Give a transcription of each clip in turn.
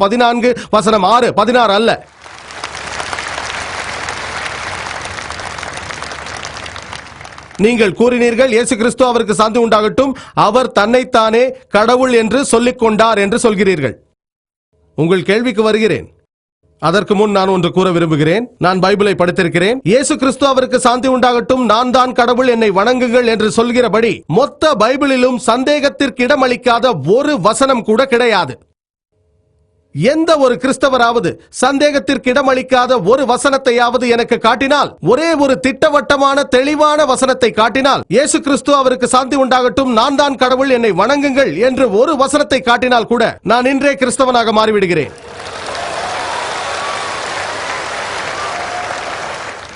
பதினான்கு வசனம் ஆறு பதினாறு அல்ல. நீங்கள் கூறினீர்கள் இயேசு கிறிஸ்து அவருக்கு சாந்தி உண்டாகட்டும். அவர் தன்னைத்தானே கடவுள் என்று சொல்லிக் கொண்டார் என்று சொல்கிறீர்கள். உங்கள் கேள்விக்கு வருகிறேன். அதற்கு முன் நான் ஒன்று கூற விரும்புகிறேன். நான் பைபிளை படித்திருக்கிறேன். இயேசு கிறிஸ்து அவருக்கு சாந்தி உண்டாகட்டும். நான் தான் கடவுள் என்னை வணங்குங்கள் என்று சொல்கிறபடி மொத்த பைபிளிலும் சந்தேகத்திற்கு இடமளிக்காத ஒரு வசனம் கூட கிடையாது. எந்த ஒரு கிறிஸ்தவராவது சந்தேகத்திற்கு இடமளிக்காத ஒரு வசனத்தையாவது எனக்கு காட்டினால் ஒரே ஒரு திட்டவட்டமான தெளிவான வசனத்தை காட்டினால் இயேசு கிறிஸ்து அவருக்கு சாந்தி உண்டாகட்டும் நான் தான் கடவுள் என்னை வணங்குங்கள் என்று ஒரு வசனத்தை காட்டினால் கூட நான் இன்றே கிறிஸ்தவனாக மாறிவிடுகிறேன்.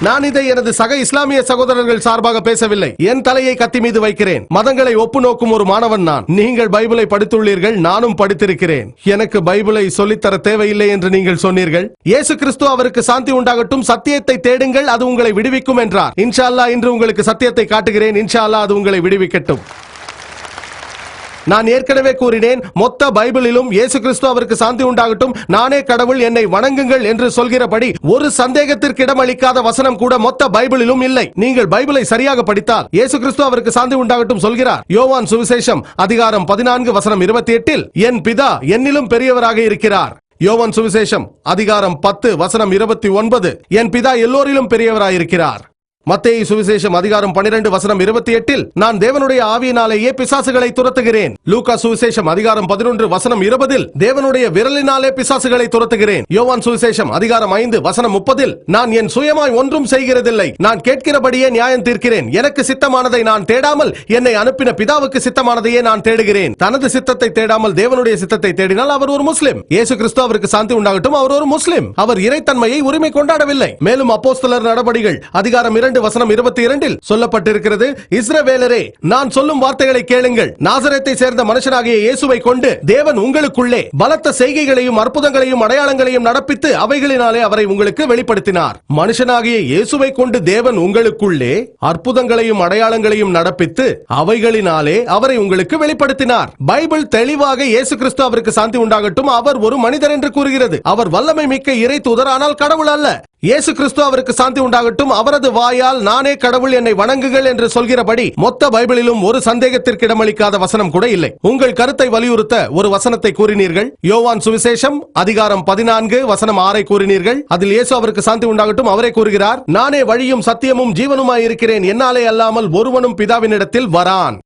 நான் இதை எனது சக இஸ்லாமிய சகோதரர்கள் சார்பாக பேசவில்லை. என் தலையை கத்தி மீது வைக்கிறேன். மதங்களை ஒப்பு நோக்கும் ஒரு மாணவன் நான். நீங்கள் பைபிளை படித்துள்ளீர்கள் நானும் படித்திருக்கிறேன். எனக்கு பைபிளை சொல்லித்தர தேவையில்லை என்று நீங்கள் சொன்னீர்கள். இயேசு கிறிஸ்து அவருக்கு சாந்தி உண்டாகட்டும் சத்தியத்தை தேடுங்கள் அது உங்களை விடுவிக்கும் என்றார். இன்ஷா அல்லாஹ் இன்று உங்களுக்கு சத்தியத்தை காட்டுகிறேன். இன்ஷா அல்லாஹ் அது உங்களை விடுவிக்கட்டும். நான் ஏற்கனவே கூறினேன் மொத்த பைபிளிலும் இயேசு கிறிஸ்து அவருக்கு சாந்தி உண்டாகட்டும். நானே கடவுள் என்னை வணங்குங்கள் என்று சொல்கிறபடி ஒரு சந்தேகத்திற்கு இடமளிக்காத வசனம் கூட மொத்த பைபிளிலும் இல்லை. நீங்கள் பைபிளை சரியாக படித்தால் இயேசு கிறிஸ்து அவருக்கு சாந்தி உண்டாகட்டும் சொல்கிறார். யோவான் சுவிசேஷம் அதிகாரம் பதினான்கு வசனம் இருபத்தி எட்டில் என் பிதா என்னிலும் பெரியவராக இருக்கிறார். யோவான் சுவிசேஷம் அதிகாரம் பத்து வசனம் இருபத்தி ஒன்பது என் பிதா எல்லோரிலும் பெரியவராயிருக்கிறார். மத்தேயு சுவிசேஷம் அதிகாரம் 12 வசனம் இருபத்தி எட்டில் நான் தேவனுடைய ஆவியினாலேயே பிசாசுகளை துரத்துகிறேன். லூகா சுவிசேஷம் அதிகாரம் பதினொன்று வசனம் இருபதில் தேவனுடைய விரலினாலே பிசாசுகளை துரத்துகிறேன். யோவான் சுவிசேஷம் அதிகாரம் ஐந்து வசனம் முப்பதில் நான் என் சுயமாய் ஒன்றும் செய்கிறதில்லை. நான் கேட்கிறபடியே நியாயம் தீர்க்கிறேன். எனக்கு சித்தமானதை நான் தேடாமல் என்னை அனுப்பின பிதாவுக்கு சித்தமானதையே நான் தேடுகிறேன். தனது சித்தத்தை தேடாமல் தேவனுடைய சித்தத்தை தேடினால் அவர் ஒரு முஸ்லிம். இயேசு கிறிஸ்து அவருக்கு சாந்தி உண்டாகட்டும் அவர் ஒரு முஸ்லிம். அவர் இறைத்தன்மையை உரிமை கொண்டாடவில்லை. மேலும் அப்போஸ்தலர் நடபடிகள் அதிகாரம் இரண்டு இரண்டு வசனம் இருபத்தி இரண்டில் சொல்லப்பட்டிருக்கிறது இஸ்ரவேலரே நான் சொல்லும் வார்த்தைகளை கேளுங்கள். நாசரத்தை சேர்ந்த மனுஷனாகிய இயேசுவை கொண்டு தேவன் உங்களுக்குள்ளே பலத்த செய்கைகளையும் அற்புதங்களையும் அடையாளங்களையும் நடப்பித்து அவைகளினாலே அவரை உங்களுக்கு வெளிப்படுத்தினார். மனுஷனாகிய இயேசுவை கொண்டு தேவன் உங்களுக்குள்ளே அற்புதங்களையும் அடையாளங்களையும் நடப்பித்து அவைகளினாலே அவரை உங்களுக்கு வெளிப்படுத்தினார். பைபிள் தெளிவாக இயேசு கிறிஸ்து அவருக்கு சாந்தி உண்டாகட்டும். அவர் ஒரு மனிதர் என்று கூறுகிறது. அவர் வல்லமை மிக்க இறை தூதர் ஆனால் கடவுள் அல்ல. இயேசு கிறிஸ்து அவருக்கு சாந்தி உண்டாகட்டும். அவரது வாயால் நானே கடவுள் என்னை வணங்குகள் என்று சொல்கிறபடி மொத்த பைபிளிலும் ஒரு சந்தேகத்திற்கு இடமளிக்காத வசனம் கூட இல்லை. உங்கள் கருத்தை வலியுறுத்த ஒரு வசனத்தை கூறினீர்கள். யோவான் சுவிசேஷம் அதிகாரம் பதினான்கு வசனம் ஆறை கூறினீர்கள். அதில் இயேசு அவருக்கு சாந்தி உண்டாகட்டும் அவரே கூறுகிறார் நானே வழியும் சத்தியமும் ஜீவனுமாய் இருக்கிறேன். என்னாலே அல்லாமல் ஒருவனும் பிதாவினிடத்தில் வரான்.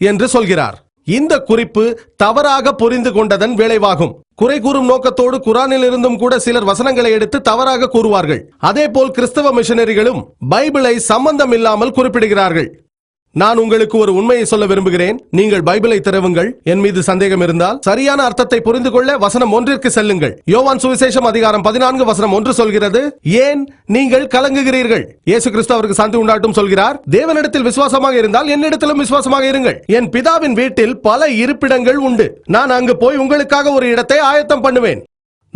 என்று சொல்கிறார். இந்த குறிப்பு தவறாக புரிந்து கொண்டதன் விளைவாகும். குறை கூறும் நோக்கத்தோடு குரானில் இருந்தும் கூட சிலர் வசனங்களை எடுத்து தவறாக கூறுவார்கள். அதேபோல் கிறிஸ்தவ மிஷனரிகளும் பைபிளை சம்பந்தம் இல்லாமல் குறிப்பிடுகிறார்கள். நான் உங்களுக்கு ஒரு உண்மையை சொல்ல விரும்புகிறேன். நீங்கள் பைபிளை திறவுங்கள். என் மீது சந்தேகம் இருந்தால் சரியான அர்த்தத்தை புரிந்து கொள்ள வசனம் ஒன்றிற்கு செல்லுங்கள். யோவான் சுவிசேஷம் அதிகாரம் பதினான்கு வசனம் ஒன்று சொல்கிறது ஏன் நீங்கள் கலங்குகிறீர்கள்? இயேசு கிறிஸ்து அவருக்கு சாந்தி உண்டாட்டும் சொல்கிறார் தேவனிடத்தில் விசுவாசமாக இருந்தால் என்னிடத்திலும் விசுவாசமாக இருங்கள். என் பிதாவின் வீட்டில் பல இருப்பிடங்கள் உண்டு. நான் அங்கு போய் உங்களுக்காக ஒரு இடத்தை ஆயத்தம் பண்ணுவேன்.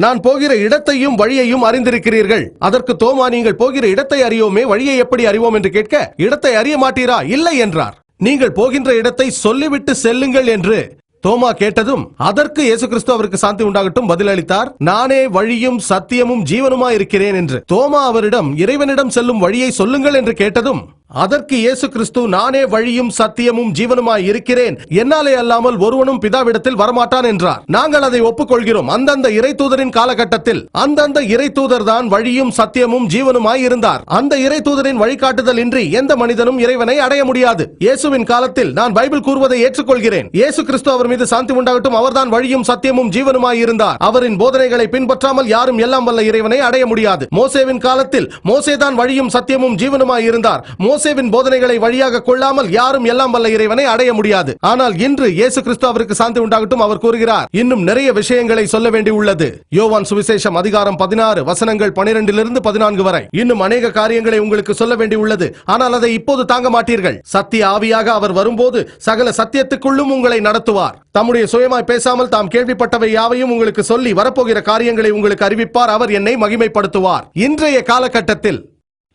நான் போகிற இடத்தையும் வழியையும் அறிந்திருக்கிறீர்கள். அதற்கு தோமா நீங்கள் போகிற இடத்தை அறியோமே வழியை எப்படி அறிவோம் என்று கேட்க இடத்தை அறிய மாட்டீரா? இல்லை என்றார். நீங்கள் போகின்ற இடத்தை சொல்லிவிட்டு செல்லுங்கள் என்று தோமா கேட்டதும் அதற்கு இயேசு கிறிஸ்து அவருக்கு சாந்தி உண்டாகட்டும் பதிலளித்தார். நானே வழியும் சத்தியமும் ஜீவனுமாய் இருக்கிறேன் என்று தோமா அவரிடம் இறைவனிடம் செல்லும் வழியை சொல்லுங்கள் என்று கேட்டதும் அதற்கு இயேசு கிறிஸ்து நானே வழியும் சத்தியமும் ஜீவனுமாய் இருக்கிறேன். என்னாலே அல்லாமல் ஒருவனும் பிதாவிடத்தில் வரமாட்டான் என்றார். நாங்கள் அதை ஒப்புக்கொள்கிறோம். அந்தந்த இறை தூதரின் காலகட்டத்தில் அந்தந்த இறை தூதர் தான் வழியும் சத்தியமும் ஜீவனுமாய் இருந்தார். அந்த இறை தூதரின் வழிகாட்டுதல் இன்றி எந்த மனிதனும் இறைவனை அடைய முடியாது. இயேசுவின் காலத்தில் நான் பைபிள் கூறுவதை ஏற்றுக்கொள்கிறேன். இயேசு கிறிஸ்து அவர் மீது சாந்தி உண்டாகட்டும். அவர்தான் வழியும் சத்தியமும் ஜீவனுமாய் இருந்தார். அவரின் போதனைகளை பின்பற்றாமல் யாரும் எல்லாம் வல்ல இறைவனை அடைய முடியாது. மோசேவின் காலத்தில் மோசேதான் வழியும் சத்தியமும் ஜீவனுமாய் இருந்தார். மோசேவின் போதனைகளை வழியாக கொள்ளாமல் யாரும் எல்லாம் வல்ல இறைவனை அடைய முடியாது. ஆனால் இன்று இயேசு கிறிஸ்து அவருக்கு சாந்தி உண்டாகட்டும் அவர் கூறுகிறார். இன்னும் நிறைய விஷயங்களை சொல்ல வேண்டி உள்ளது. யோவான் சுவிசேஷம் அதிகாரம் பதினாறு வசனங்கள் பனிரெண்டிலிருந்து பதினான்கு வரை. இன்னும் அநேக காரியங்களை உங்களுக்கு சொல்ல வேண்டி உள்ளது. ஆனால் அதை இப்போது தாங்க மாட்டீர்கள். சத்திய ஆவியாக அவர் வரும்போது சகல சத்தியத்துக்குள்ளும் உங்களை நடத்துவார். தம்முடைய சுயமாய் பேசாமல் தாம் கேள்விப்பட்டவை யாவையும் உங்களுக்கு சொல்லி வரப்போகிற காரியங்களை உங்களுக்கு அறிவிப்பார். அவர் என்னை மகிமைப்படுத்துவார். இன்றைய காலகட்டத்தில்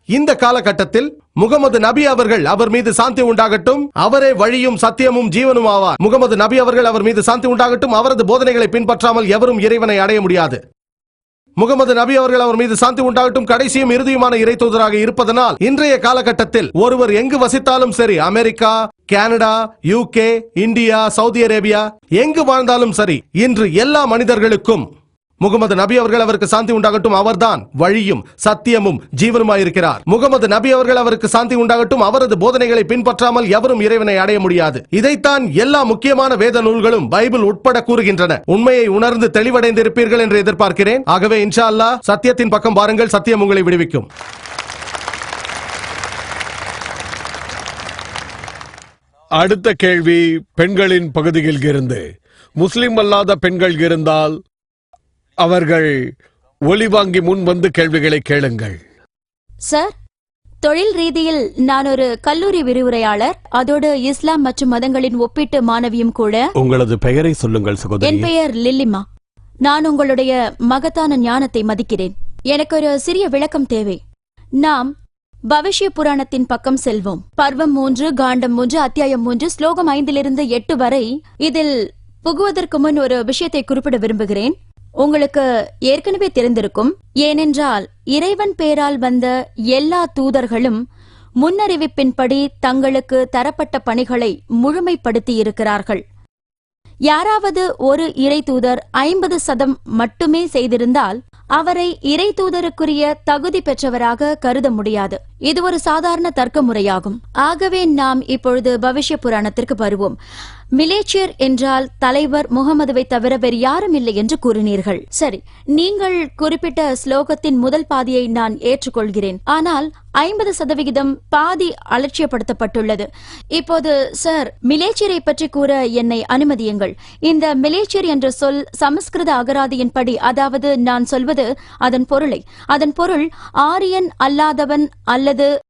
இந்த காலகட்டத்தில் முகமது நபி அவர்கள் அவர் மீது சாந்தி உண்டாகட்டும் அவரே வழியும் சத்தியமும் ஜீவனும் ஆவார். முகமது நபி அவர்கள் அவர் மீது சாந்தி உண்டாகட்டும் அவரது போதனைகளை பின்பற்றாமல் எவரும் இறைவனை அடைய முடியாது. முகமது நபி அவர்கள் அவர் மீது சாந்தி உண்டாகட்டும் கடைசியும் இறுதியுமான இறை தூதராக இருப்பதனால் இன்றைய காலகட்டத்தில் ஒருவர் எங்கு வசித்தாலும் சரி America Canada UK India Saudi Arabia எங்கு வாழ்ந்தாலும் சரி இன்று எல்லா மனிதர்களுக்கும் முகமது நபி அவர்கள் அவருக்கு சாந்தி உண்டாகட்டும் அவர்தான் வழியும் சத்தியமும் ஜீவனுமாயிருக்கிறார். முகமது நபி அவர்கள் அவருக்கு சாந்தி உண்டாகட்டும் அவரது போதனைகளை பின்பற்றாமல் எவரும் இறைவனை அடைய முடியாது. இதைத்தான் எல்லா முக்கியமான வேத நூல்களும் பைபிள் உட்பட கூறுகின்றன. உண்மையை உணர்ந்து தெளிவடைந்திருப்பீர்கள் என்று எதிர்பார்க்கிறேன். ஆகவே இன்ஷா அல்லா சத்தியத்தின் பக்கம் பாருங்கள் சத்தியம் உங்களை விடுவிக்கும். அடுத்த கேள்வி பெண்களின் பகுதியில் இருந்து. முஸ்லிம் அல்லாத பெண்கள் இருந்தால் அவர்கள் ஒலி வாங்கி முன் வந்து கேள்விகளை கேளுங்கள். சார் தொழில் ரீதியில் நான் ஒரு கல்லூரி விரிவுரையாளர் அதோடு இஸ்லாம் மற்றும் மதங்களின் ஒப்பீட்டு மாணவியும் கூட. உங்களது பெயரை சொல்லுங்கள் என் சகோதரி பெயர் லில்லிமா. நான் உங்களுடைய மகத்தான ஞானத்தை மதிக்கிறேன். எனக்கு ஒரு சிறிய விளக்கம் தேவை. நாம் பவிஷ்ய புராணத்தின் பக்கம் செல்வோம். பர்வம் மூன்று காண்டம் மூன்று அத்தியாயம் மூன்று ஸ்லோகம் ஐந்திலிருந்து எட்டு வரை இதில் புகுவதற்கு முன் ஒரு விஷயத்தை குறிப்பிட விரும்புகிறேன். உங்களுக்கு ஏற்கனவே தெரிந்திருக்கும் ஏனென்றால் இறைவன் பேரால் வந்த எல்லா தூதர்களும் முன்னறிவிப்பின்படி தங்களுக்கு தரப்பட்ட பணிகளை முழுமைப்படுத்தியிருக்கிறார்கள். யாராவது ஒரு இறை தூதர் ஐம்பது சதம் மட்டுமே செய்திருந்தால் அவரை இறை தூதருக்குரிய தகுதி பெற்றவராக கருத முடியாது. இது ஒரு சாதாரண தர்க்க முறையாகும் ஆகவே நாம் இப்பொழுது பவிஷ்ய புராணத்திற்கு வருவோம். மிலேச்சியர் என்றால் தலைவர் முகமதுவை தவிர வேறு யாரும் இல்லை என்று கூறினீர்கள். சரி நீங்கள் குறிப்பிட்ட ஸ்லோகத்தின் முதல் பாதியை நான் ஏற்றுக்கொள்கிறேன். ஆனால் ஐம்பது சதவிகிதம் பாதி அலட்சியப்படுத்தப்பட்டுள்ளது. இப்போது சார் மிலேச்சியரை பற்றி கூற என்னை அனுமதியுங்கள். இந்த மிலேச்சியர் என்ற சொல் சமஸ்கிருத அகராதியின்படி அதாவது நான் சொல்வது அதன் பொருளை. அதன் பொருள் ஆரியன் அல்லாதவன் அல்லது